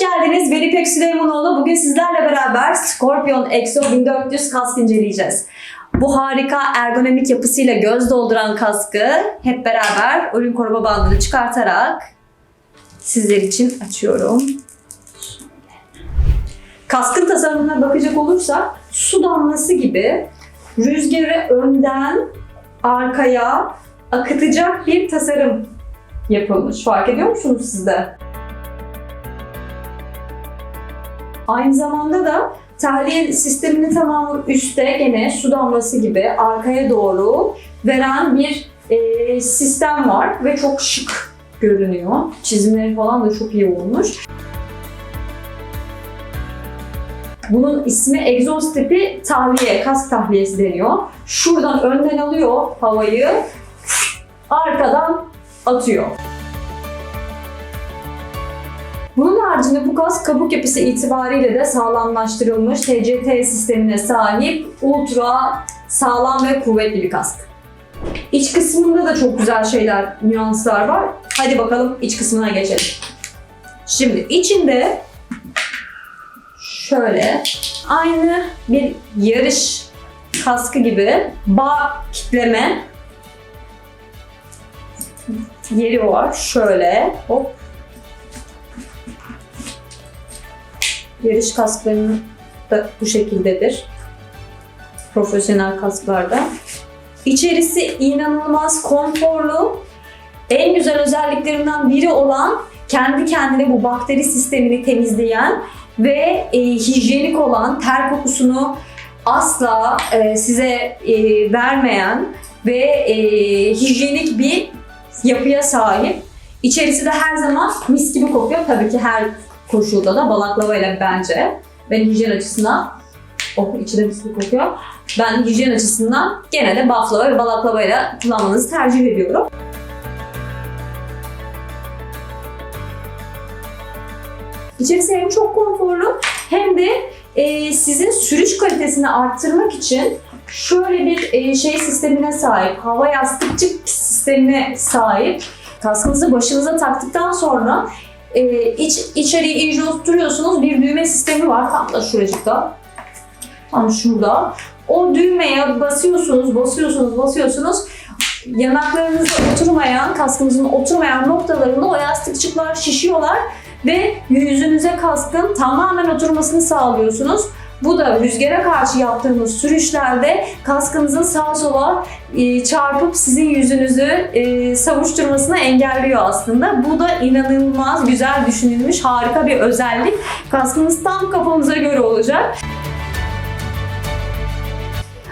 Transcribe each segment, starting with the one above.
geldiniz. Ben İpek Süleymanoğlu. Bugün sizlerle beraber Scorpion Exo 1400 kask inceleyeceğiz. Bu harika ergonomik yapısıyla göz dolduran kaskı hep beraber ürün koruma bandını çıkartarak sizler için açıyorum. Kaskın tasarımına bakacak olursak su damlası gibi rüzgarı önden arkaya akıtacak bir tasarım yapılmış. Fark ediyor musunuz siz Aynı zamanda da tahliye sistemini tamamı üstte gene su damlası gibi arkaya doğru veren bir e, sistem var ve çok şık görünüyor. Çizimleri falan da çok iyi olmuş. Bunun ismi egzoz tipi tahliye, kask tahliyesi deniyor. Şuradan önden alıyor havayı, arkadan atıyor. Haricinde bu kask kabuk yapısı itibariyle de sağlamlaştırılmış TCT sistemine sahip ultra sağlam ve kuvvetli bir kask. İç kısmında da çok güzel şeyler, nüanslar var. Hadi bakalım iç kısmına geçelim. Şimdi içinde şöyle aynı bir yarış kaskı gibi bağ kitleme yeri var. Şöyle hop Yarış kasklarının da bu şekildedir. Profesyonel kasklarda. İçerisi inanılmaz konforlu. En güzel özelliklerinden biri olan kendi kendine bu bakteri sistemini temizleyen ve e, hijyenik olan ter kokusunu asla e, size e, vermeyen ve e, hijyenik bir yapıya sahip. İçerisi de her zaman mis gibi kokuyor. Tabii ki her koşulda da balaklavayla bence. Ben hijyen açısından oh içi de mis gibi kokuyor. Ben hijyen açısından gene de baklava ve balaklavayla kullanmanızı tercih ediyorum. İçerisi hem çok konforlu hem de e, sizin sürüş kalitesini arttırmak için şöyle bir e, şey sistemine sahip, hava yastıkçık sistemine sahip. Kaskınızı başınıza taktıktan sonra e, iç, içeriye iyice oturuyorsunuz. Bir düğme sistemi var tam da şuracıkta. Tam şurada. O düğmeye basıyorsunuz, basıyorsunuz, basıyorsunuz. Yanaklarınıza oturmayan, kaskınızın oturmayan noktalarında o yastıkçıklar şişiyorlar ve yüzünüze kaskın tamamen oturmasını sağlıyorsunuz. Bu da rüzgara karşı yaptığımız sürüşlerde kaskınızın sağa sola e, çarpıp sizin yüzünüzü e, savuşturmasını engelliyor aslında. Bu da inanılmaz güzel düşünülmüş harika bir özellik. Kaskınız tam kafanıza göre olacak.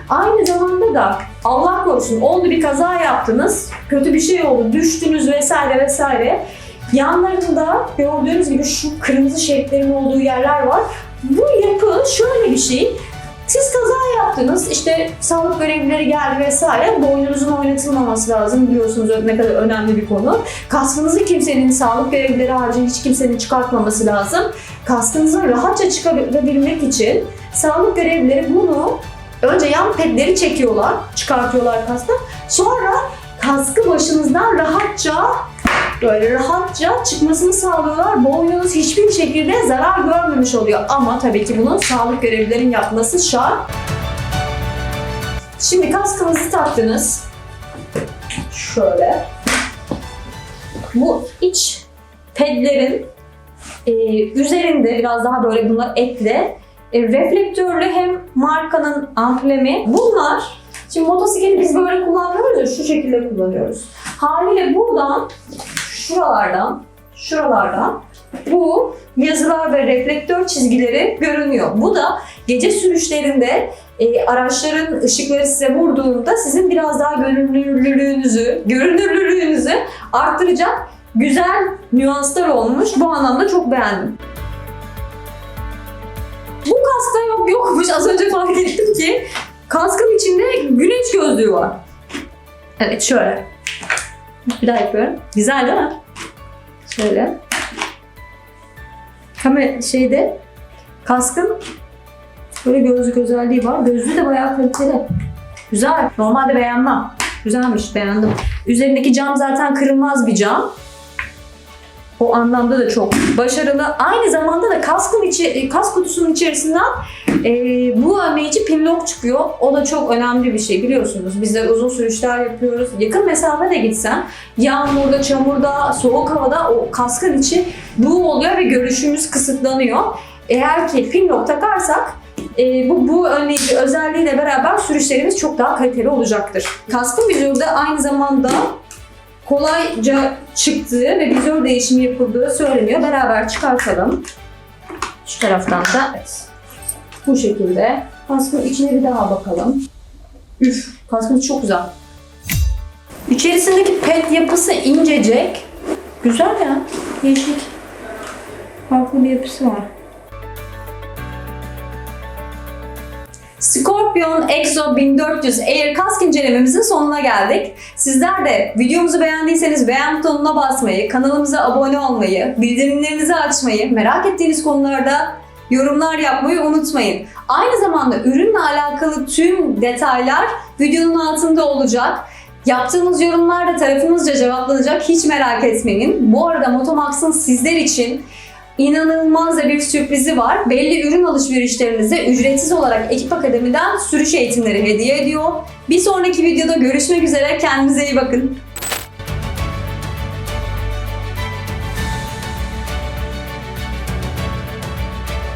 Aynı zamanda da Allah korusun oldu bir kaza yaptınız, kötü bir şey oldu, düştünüz vesaire vesaire. Yanlarında gördüğünüz gibi şu kırmızı şeritlerin olduğu yerler var. Bu yapı şöyle bir şey. Siz kaza yaptınız, işte sağlık görevlileri geldi vesaire. Boynunuzun oynatılmaması lazım biliyorsunuz ne kadar önemli bir konu. Kaskınızı kimsenin, sağlık görevlileri harici hiç kimsenin çıkartmaması lazım. Kaskınızı rahatça çıkarabilmek için sağlık görevlileri bunu önce yan pedleri çekiyorlar, çıkartıyorlar kasktan. Sonra kaskı başınızdan rahatça böyle rahatça çıkmasını sağlıyorlar. Boynunuz hiçbir şekilde zarar görmemiş oluyor. Ama tabii ki bunun sağlık görevlilerin yapması şart. Şimdi kaskınızı taktınız. Şöyle. Bu iç pedlerin e, üzerinde biraz daha böyle bunlar etle e, reflektörlü hem markanın amblemi. Bunlar Şimdi motosikleti biz böyle kullanmıyoruz ya şu şekilde kullanıyoruz. Haliyle buradan şuralardan, şuralardan bu yazılar ve reflektör çizgileri görünüyor. Bu da gece sürüşlerinde e, araçların ışıkları size vurduğunda sizin biraz daha görünürlüğünüzü, görünürlülüğünüzü arttıracak güzel nüanslar olmuş. Bu anlamda çok beğendim. Bu kaskta yok yokmuş. Az önce fark ettim ki kaskın içinde güneş gözlüğü var. Evet şöyle. Bir daha yapıyorum. Güzel değil mi? Şöyle. Kamera şeyde kaskın böyle gözlük özelliği var. Gözlüğü de bayağı kaliteli. Güzel. Normalde beğenmem. Güzelmiş, beğendim. Üzerindeki cam zaten kırılmaz bir cam. O anlamda da çok başarılı. Aynı zamanda da kaskın içi, kas kutusunun içerisinden e, bu önleyici pinlock çıkıyor. O da çok önemli bir şey biliyorsunuz. Bizler uzun sürüşler yapıyoruz. Yakın mesafe de gitsen yağmurda, çamurda, soğuk havada o kaskın içi bu oluyor ve görüşümüz kısıtlanıyor. Eğer ki pinlock takarsak e, bu, bu önleyici özelliğiyle beraber sürüşlerimiz çok daha kaliteli olacaktır. Kaskın de aynı zamanda kolayca çıktığı ve vizör değişimi yapıldığı söyleniyor. Beraber çıkartalım. Şu taraftan da evet. bu şekilde. Kaskın içine bir daha bakalım. Üf, kaskın çok güzel. İçerisindeki pet yapısı incecik. Güzel ya. Yeşil. Farklı bir yapısı var. Scorpion Exo 1400 Air kask incelememizin sonuna geldik. Sizler de videomuzu beğendiyseniz beğen butonuna basmayı, kanalımıza abone olmayı, bildirimlerinizi açmayı, merak ettiğiniz konularda yorumlar yapmayı unutmayın. Aynı zamanda ürünle alakalı tüm detaylar videonun altında olacak. Yaptığınız yorumlar da tarafımızca cevaplanacak hiç merak etmeyin. Bu arada Motomax'ın sizler için inanılmaz bir sürprizi var. Belli ürün alışverişlerinize ücretsiz olarak Ekip Akademi'den sürüş eğitimleri hediye ediyor. Bir sonraki videoda görüşmek üzere. Kendinize iyi bakın.